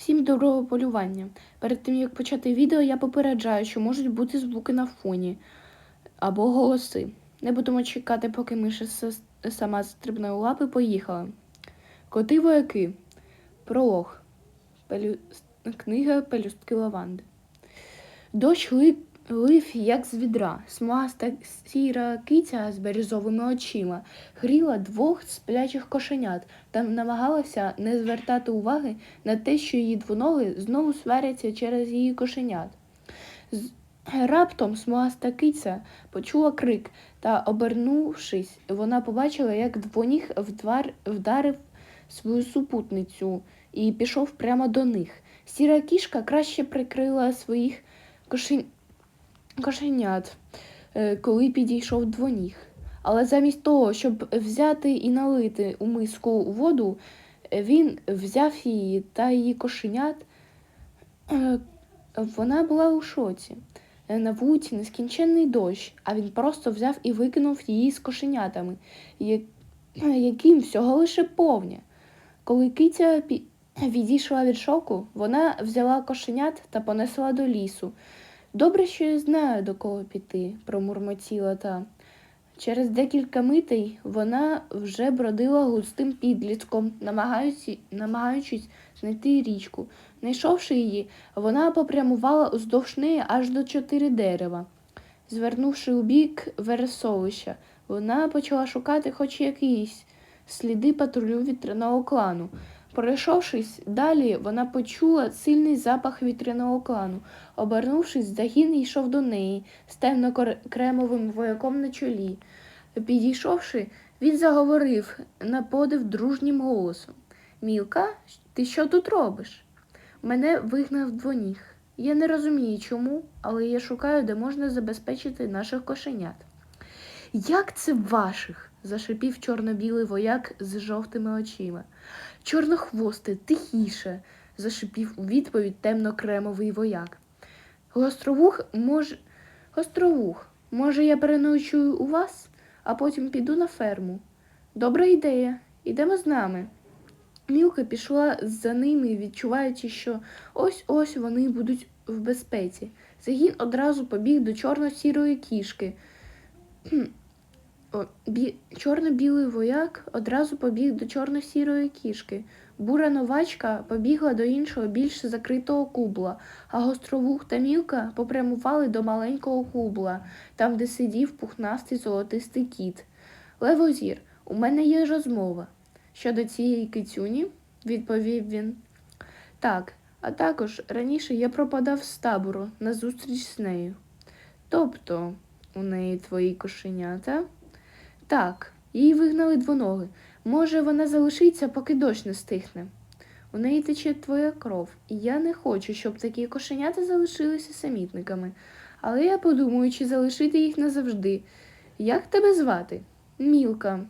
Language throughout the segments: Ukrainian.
Всім доброго полювання. Перед тим як почати відео, я попереджаю, що можуть бути звуки на фоні або голоси. Не будемо чекати, поки миша сама стрибне у лапи. Поїхала. Коти вояки. Пролог. Пелю... Книга Пелюстки лаванди. Дощ лив, лив як з відра. Смаста сіра киця з бірюзовими очима гріла двох сплячих кошенят та намагалася не звертати уваги на те, що її двоноги знову сваряться через її кошенят. З- Раптом смугаста киця почула крик та, обернувшись, вона побачила, як двоніг вдвар... вдарив свою супутницю і пішов прямо до них. Сіра кішка краще прикрила своїх кошен... кошенят, е, коли підійшов двоніг. Але замість того, щоб взяти і налити у миску воду, е, він взяв її та її кошенят. Е, Вона була у шоці. На вулиці нескінченний дощ, а він просто взяв і викинув її з кошенятами, яким всього лише повня. Коли киця відійшла від шоку, вона взяла кошенят та понесла до лісу. Добре, що я знаю, до кого піти, промурмотіла та. Через декілька митей вона вже бродила густим підлітком, намагаючи, намагаючись знайти річку. Знайшовши її, вона попрямувала уздовж неї аж до чотири дерева. Звернувши у бік вересовища, вона почала шукати хоч якісь сліди патрулю вітряного клану. Пройшовшись далі, вона почула сильний запах вітряного клану. Обернувшись, загін йшов до неї з темно-кремовим вояком на чолі. Підійшовши, він заговорив на подив дружнім голосом. Мілка, ти що тут робиш? Мене вигнав двоніг. Я не розумію чому, але я шукаю, де можна забезпечити наших кошенят. Як це ваших? зашипів чорно-білий вояк з жовтими очима. Чорнохвости, тихіше, зашипів у відповідь темно-кремовий вояк. Гостровух, може, Гостровух, може, я переночую у вас, а потім піду на ферму. Добра ідея. Ідемо з нами. Мілка пішла за ними, відчуваючи, що ось-ось вони будуть в безпеці. Загін одразу побіг до чорно-сірої кішки. Бі... Чорно-білий вояк одразу побіг до чорно-сірої кішки. Бура новачка побігла до іншого більш закритого кубла, а гостровух та мілка попрямували до маленького кубла, там, де сидів пухнастий золотистий кіт. Левозір, у мене є розмова. Щодо цієї кицюні, відповів він. Так, а також раніше я пропадав з табору на зустріч з нею. Тобто, у неї твої кошенята? Так, її вигнали двоноги. Може, вона залишиться, поки дощ не стихне. У неї тече твоя кров, і я не хочу, щоб такі кошенята залишилися самітниками. Але я подумаю, чи залишити їх назавжди. Як тебе звати? Мілка.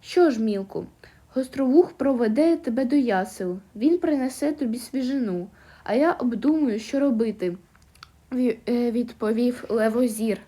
Що ж, Мілку, гостровух проведе тебе до ясел. Він принесе тобі свіжину, а я обдумаю, що робити, е, відповів Левозір.